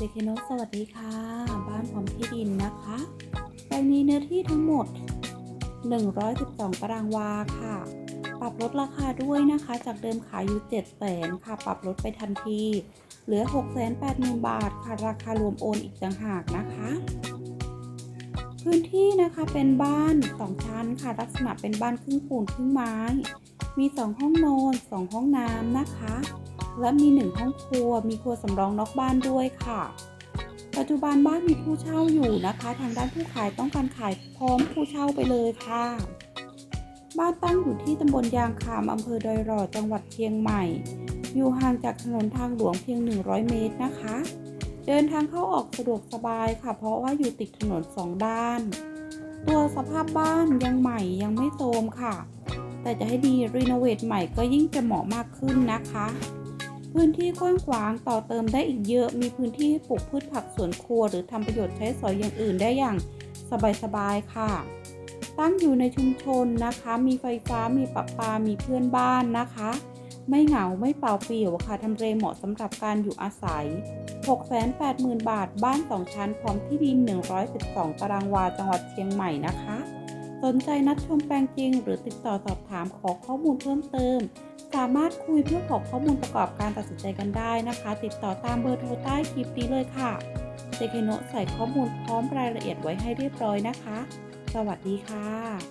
เจเคโนสวัสดีค่ะ บ้านพร้อมที่ดินนะคะแปลงนี้เนื้อที่ทั้งหมด 112 ตารางวาค่ะ ปรับลดราคาด้วยนะคะ จากเดิมขายอยู่ 7 0 0 0 0ค่ะ ปรับลดไปทันที เหลือ 680,000 บาทค่ะ ราคารวมโอนอีกต่างหากนะคะ พื้นที่นะคะเป็นบ้าน 2 ชั้นค่ะ ลักษณะเป็นบ้านครึ่งปูนครึ่งไม้ มี 2 ห้องนอน 2 ห้องน้ำนะคะ และมี1ห้องครัว มีครัวสำรองนอกบ้านด้วยค่ะ ปัจจุบันบ้านมีผู้เช่าอยู่นะคะ ทางด้านผู้ขายต้องการขายพร้อมผู้เช่าไปเลยค่ะ บ้านตั้งอยู่ที่ตำบลยางคามอำเภอดอยหล่อจังหวัดเชียงใหม่ อยู่ห่างจากถนนทางหลวงเพียง 100 เมตรนะคะ เดินทางเข้าออกสะดวกสบายค่ะ เพราะว่าอยู่ติดถนนสองด้าน ตัวสภาพบ้านยังใหม่ยังไม่โทรมค่ะ แต่จะให้ดีรีโนเวทใหม่ก็ยิ่งจะเหมาะมากขึ้นนะคะ พื้นที่กว้างขวางต่อเติมได้อีกเยอะ มีพื้นที่ให้ปลูกพืชผักสวนครัว หรือทำประโยชน์ใช้สอยอย่างอื่นได้อย่างสบายๆค่ะ ตั้งอยู่ในชุมชนนะคะ มีไฟฟ้า มีประปา มีเพื่อนบ้านนะคะ ไม่เหงา ไม่เปล่าเปลี่ยวค่ะ ทำเลเหมาะสำหรับการอยู่อาศัย 680,000 บาท บ้าน 2 ชั้น พร้อมที่ดิน 112 ตารางวา จังหวัดเชียงใหม่นะคะ สนใจนัดชมแปลงจริง หรือติดต่อสอบถามขอข้อมูลเพิ่มเติม สามารถคุยเพื่อขอข้อมูลประกอบการตัดสินใจกันได้นะคะ ติดต่อตามเบอร์โทรใต้คลิปนี้เลยค่ะเจเคโนใส่ข้อมูลพร้อมรายละเอียดไว้ให้เรียบร้อยนะคะ สวัสดีค่ะ